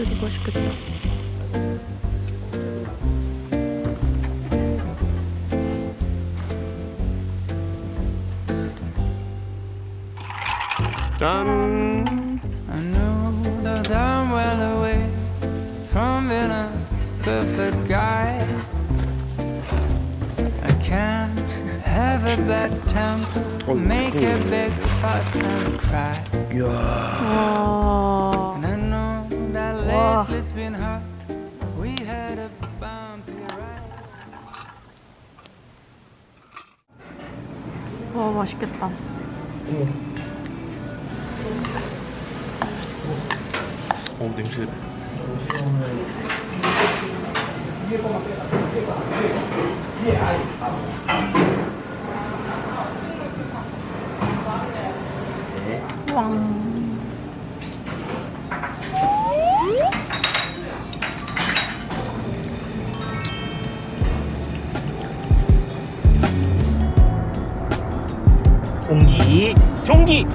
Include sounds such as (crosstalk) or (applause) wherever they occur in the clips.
그래도 맛있겠다. 짠. I know that I'm well away from being a perfect guy. I can't have a bad temper, make a big fuss and cry. 와. Ride. 와 맛있겠다. 어 냄새. 왕. 공기. 종기.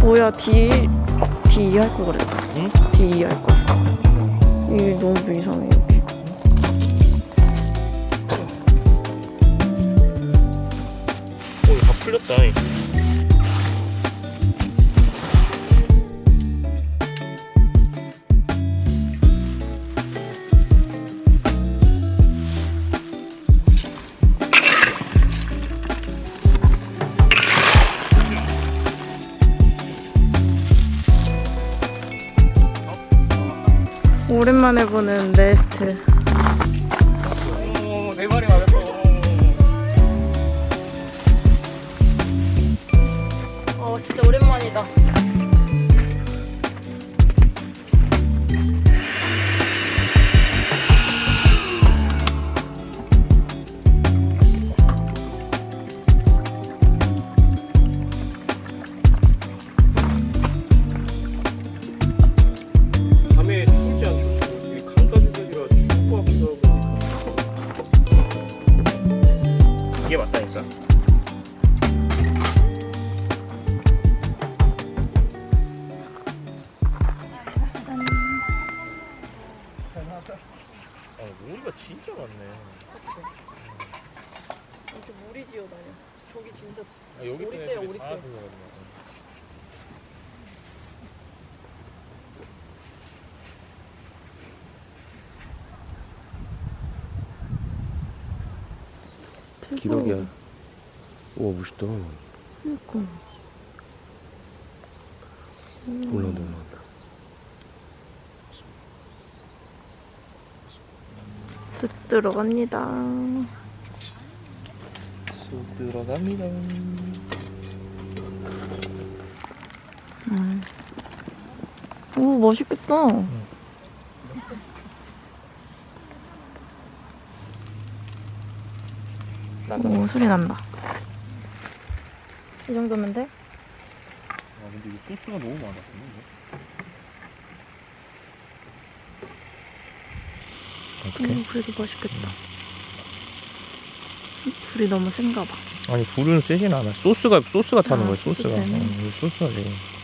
뭐야 D D 할거 그랬다. 응? D 할 거. 이게 너무 이상해 여기. 오, 다 풀렸다. 오랜만에 보는 네스트. 오, 네 마리 맞았어. 어 진짜 오랜만이다. 하고. 이게 맞다 우와 멋있다. 그러니까. 올라온다 올라온다. 쑥 들어갑니다. 쑥 들어갑니다. 음. 오 맛있겠다. 나도. 오 소리 난다. 이 정도면 돼? 아 근데 이거 소스가 너무 많아. 어떻게? 오 그래도 맛있겠다. 불이 너무 센가 봐. 아니 불은 세진 않아. 소스가 소스가 타는 아, 거야. 소스 소스가. 때문에. 어, 이거 소스가 돼. 와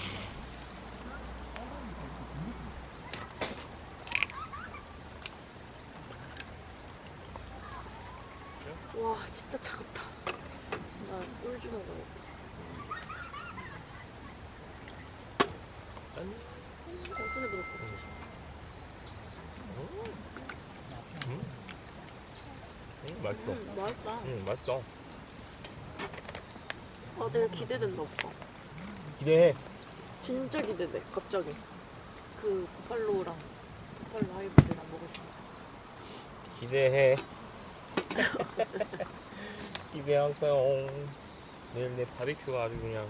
내일 내 바비큐가 아주 그냥.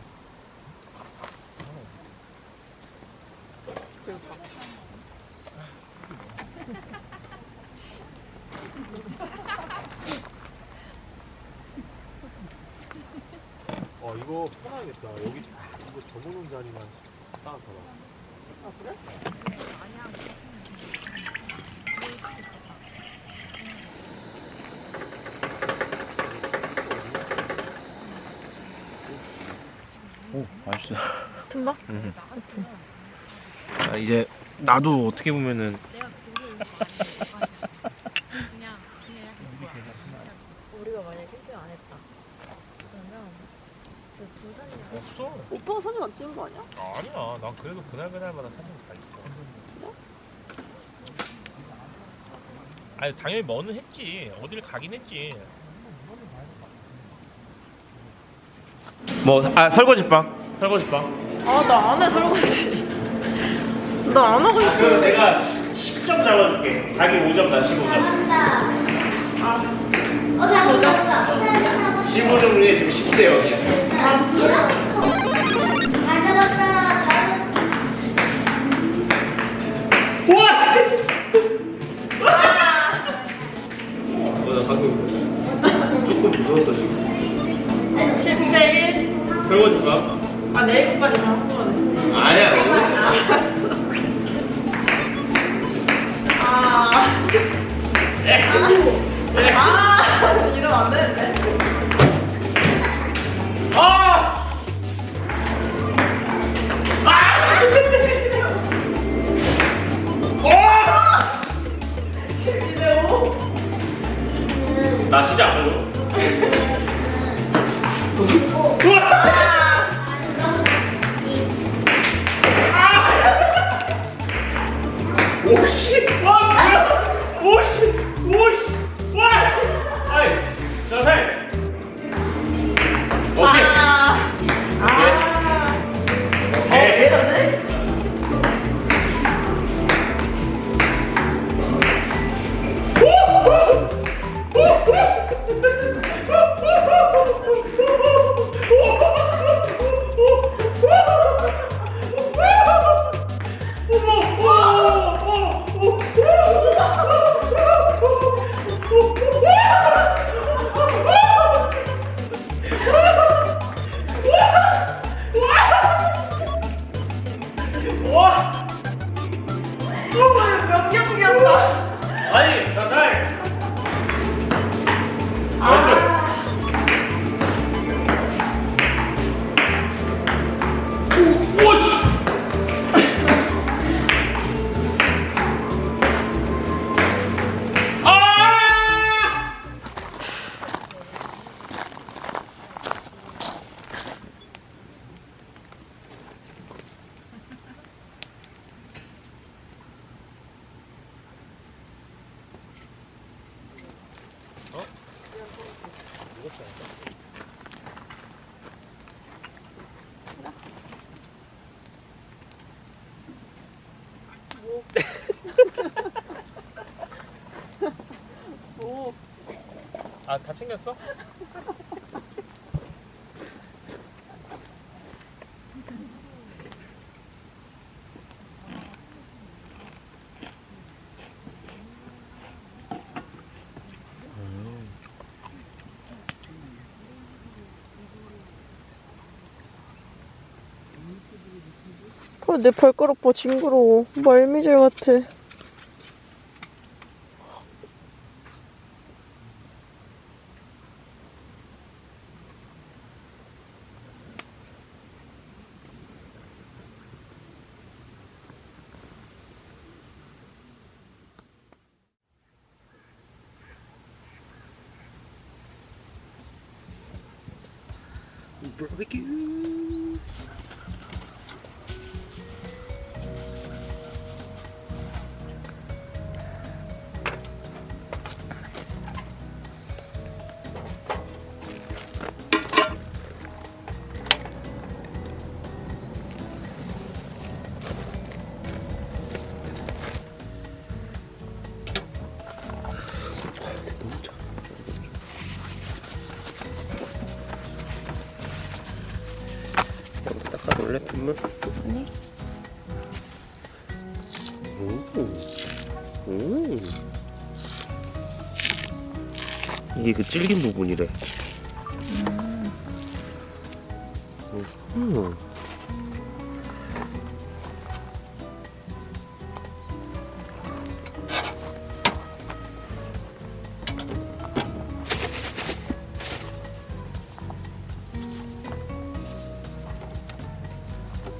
어 이거 편하겠다. 여기 이거 접어놓은 자리만 딱 봐봐 아 그래? 아니야. 오 맛있어. 금방? 응. 아, 이제 나도 어떻게 보면은 우리가 만약에 캠핑 안 했다. 그러면 그 부산이랑 없어. 오빠가 사진 안 찍은 거 아니야? 아니야. 난 그래도 그날 그날마다 사진 다 있어. 아니 당연히 뭐는 했지. 어딜 가긴 했지. 뭐 아 설거지방 설거지방. 아 나 안 해 설거지. 나 안 하고 싶어. 그럼 내가 10점 잡아줄게. 자기 5점 나 15점. 어자 보자. 15점 중에 지금 10대 0이야. 가져갔 오 명령이었다. 아니, 자, 살! 나이스! 오. 아다 챙겼어? 어, 내 발가락 봐 징그러워. 말미잘 같아. 바 이게 그 질긴 부분이래. 음.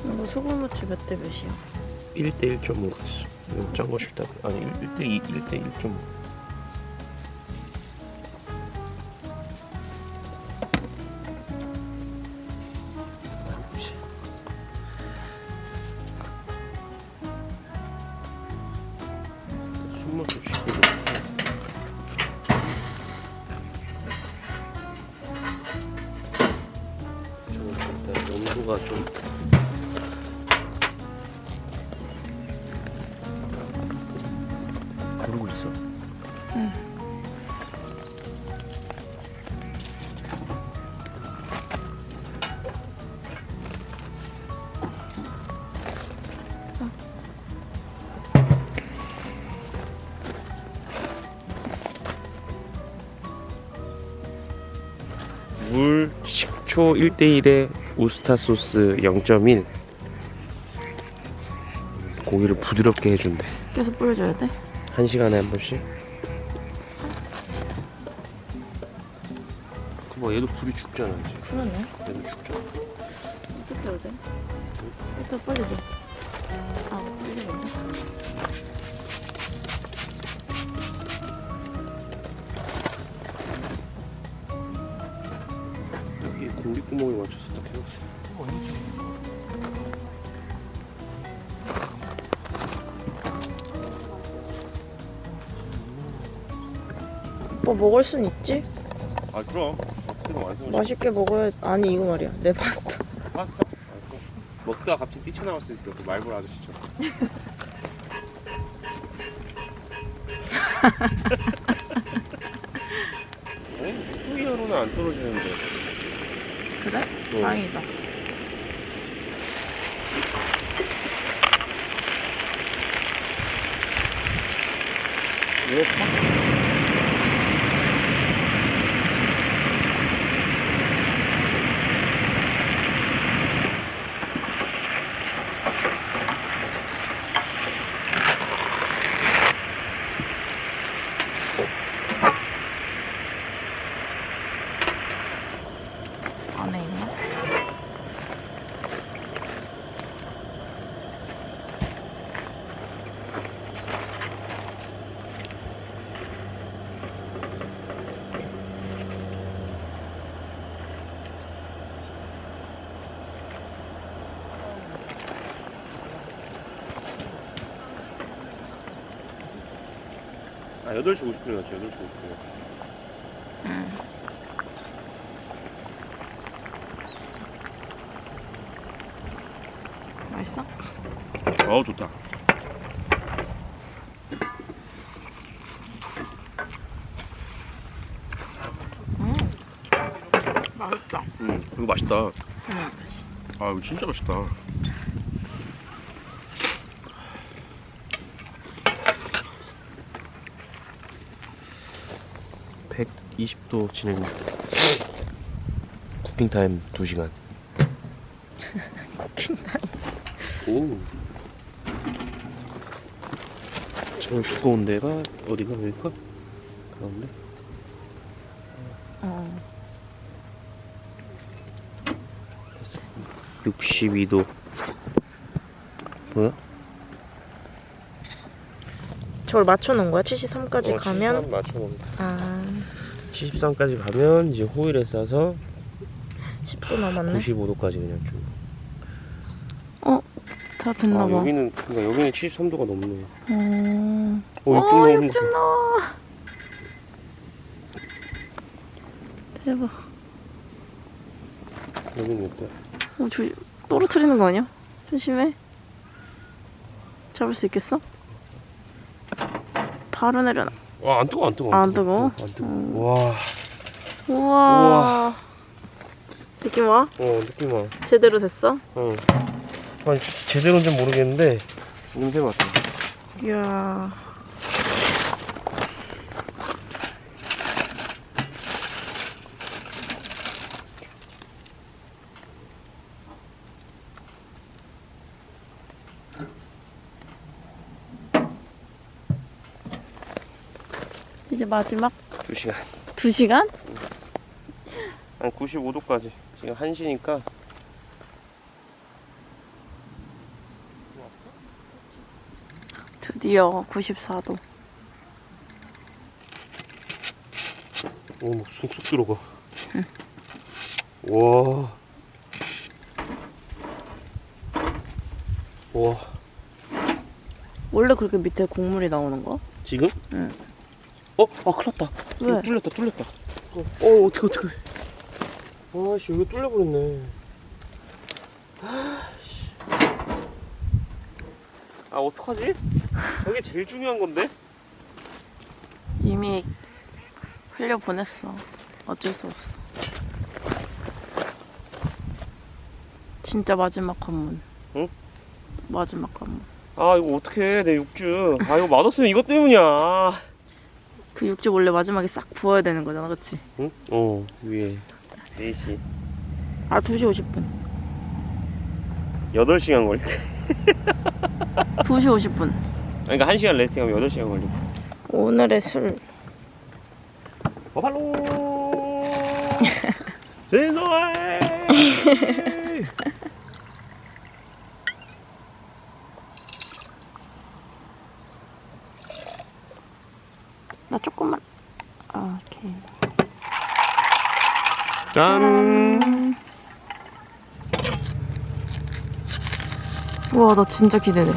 이거 소금무치 몇 대 몇이야? 1대 1.5 갔어. 짠거 싫다. 아니 1대 2, 1대 1.5. 식초 1대1에 우스타 소스 0.1 고기를 부드럽게 해준대 계속 뿌려줘야 돼? 한 시간에 한 번씩. 뭐 얘도 불이 죽잖아 이제. 그러네. 얘도 죽잖아. 어떻게 해야 돼? 일단 빨리 넣어. 아, 공기 구멍에 맞춰서 딱 해놨어. 뭐 먹을 순 있지? 아 그럼. 완성. 맛있게 먹어야 아니 이거 말이야 내 파스타 파스타. 먹다가 갑자기 뛰쳐나올 수 있어. 그 말벌 아저씨처럼. (laughs) 어? 후이어로는 안 떨어지는데. 그래? 어. 다행이다 왜? 안에 아 8시 50분에 갔지 8시 50분에. 맛있어? 어우 좋다. 맛있다 음 이거 맛있다. 응. 아 이거 진짜 맛있다. (120도) 진행 중 쿠킹 타임 2시간. (laughs) 쿠킹 타임. 오. 제일 두꺼운 데가 어디가 여기가 가운데? 어. 62도. 뭐야? 저걸 맞춰놓은 거야? 73까지 어, 가면? 73 맞춰놓은 아 73까지 가면 이제 호일에 싸서 10도 남았네 95도까지 그냥 쭉. 다 아, 됐나봐 여기는 그러니까 여기는 73도가 넘네. 어... 어, 육즙 어, 나오는 육즙 거. 나와 대박 여기는 어때? 어, 저 떨어뜨리는 거 아니야? 조심해 잡을 수 있겠어? 바로 내려놔 와, 안 뜨거, 안 뜨거. 안 뜨거워? 안 뜨거. 음. 와, 우와 우와. 느낌 와? 어 느낌 와. 제대로 됐어? 어. 아니 제- 제대로인지 모르겠는데 냄새 맡아. 이야 이제 마지막 2시간. 2시간? 한 95도까지. 지금 1시니까. 드디어 94도. 오, 막 쑥쑥 들어가. 와. 와. 원래 그렇게 밑에 국물이 나오는 거야? 지금? 응. 어? 아, 큰일 났다. 왜? 뚫렸다, 뚫렸다. 어, 어 어떡해, 어떡해. 아씨, 여기 뚫려버렸네. 아씨. 아, 어떡하지? 저게 제일 중요한 건데? 이미 흘려 보냈어. 어쩔 수 없어. 진짜 마지막 관문. 응? 마지막 관문. 아, 이거 어떡해, 내 육주. 아, 이거 맛없으면 이것 때문이야. 그 육즙 원래 마지막에 싹 부어야 되는 거잖아, 그치? 응? 어, 위에. 4시. 아, 2시 50분. 8시간 걸릴 2시 (laughs) 50분. 그러니까 1시간 레스팅하면 8시간 걸릴 오늘의 술. 버팔로! (laughs) 신소 (laughs) 나 조금만. 아, 오케이. 짠! 우와, 나 진짜 기대돼.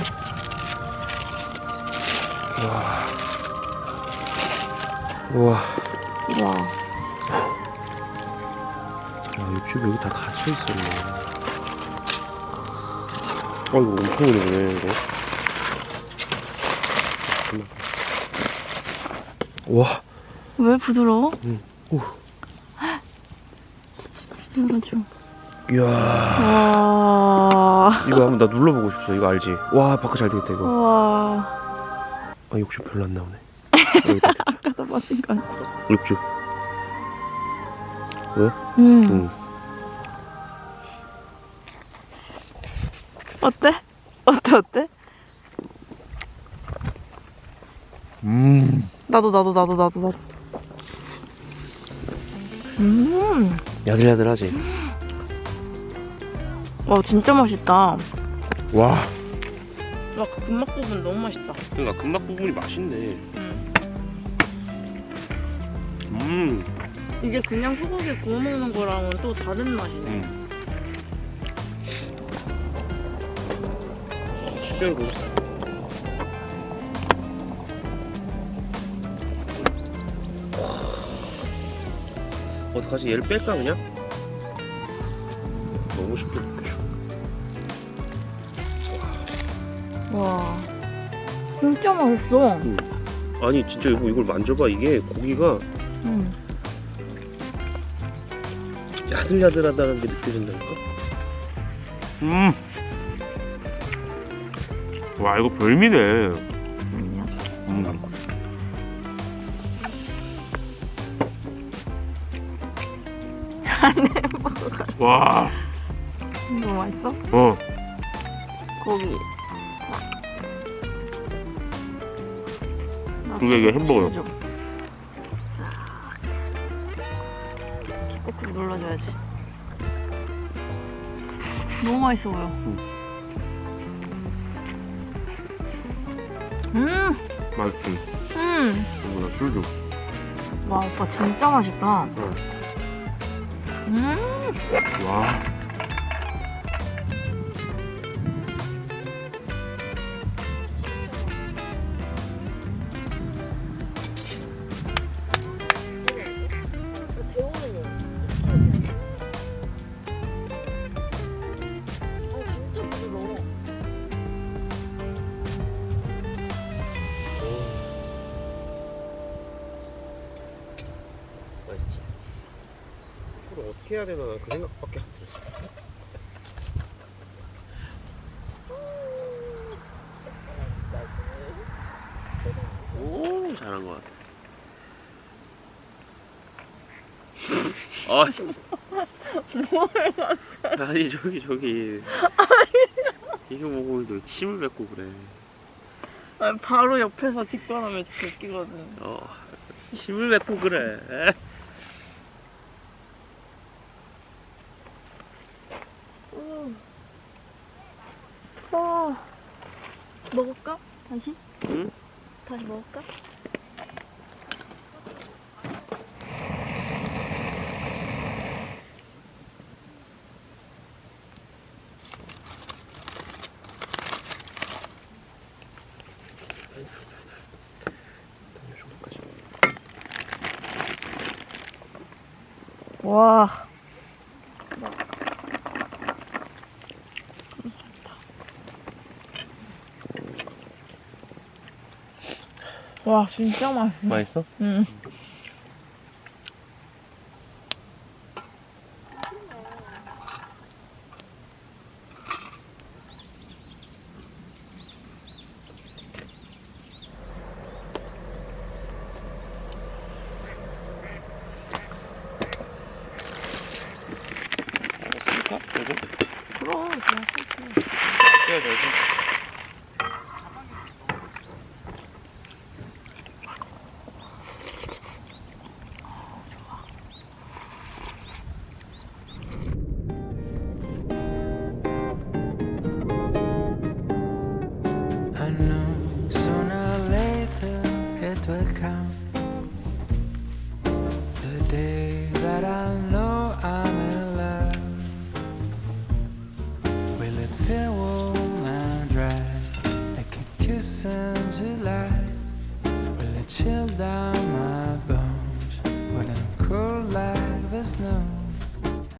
우와. 우와. 아, 육즙이 여기 다 갇혀 있었네. 어, 이거 엄청 오래네, 이거. 와, 왜 부드러워? 응. 오. 열어줘. 이야. 와. 이거 한번 나 눌러보고 싶어. 이거 알지? 와, 바꿔 잘 되겠다, 이거. 우와. 아, 육즙 별로 안 나오네. (laughs) 여기다 대자. 아까 나 맞은 거 아니야? 육즙. 왜? 음. 응. 어때? 어때, 어때? 음. 나도, 나도, 나도, 나도, 나도. 음. 야들야들하지? 와, 진짜 맛있다. 와, 와. 그 금막 부분 너무 맛있다. 그러니까 금막 부분이 맛있네. 음. 음. 이게 그냥 소고기 구워 먹는 거랑은 또 다른 맛이네. 음. 식별고. 어떡하지? 얘를 뺄까 그냥? 너무 쉽게 먹겠어. 와. 진짜 맛있어. 아니 진짜 이거 이걸 만져봐 이게 고기가 음. 야들야들하다는 게 느껴진다니까. 음. 와 이거 별미네. (laughs) 와. 너무 맛있어? 어. 고기. 싹. 이게- 이게 햄버거요. 치즈 좀. 싹. 이렇게 꼭꼭 눌러줘야지. 너무 맛있어 보여. 음, 맛있지. 음. 이거나 술 좀. 와, 오빠 진짜 맛있다. 음. 와. 아, 뭘 봤어? 아니 저기 저기 이거 보고 이제 침을 뱉고 그래. 아니, 바로 옆에서 직관하면 진짜 웃기거든. 어, 침을 뱉고 그래. 와. 와, 진짜 맛있어. 맛있어? 응. Gracias.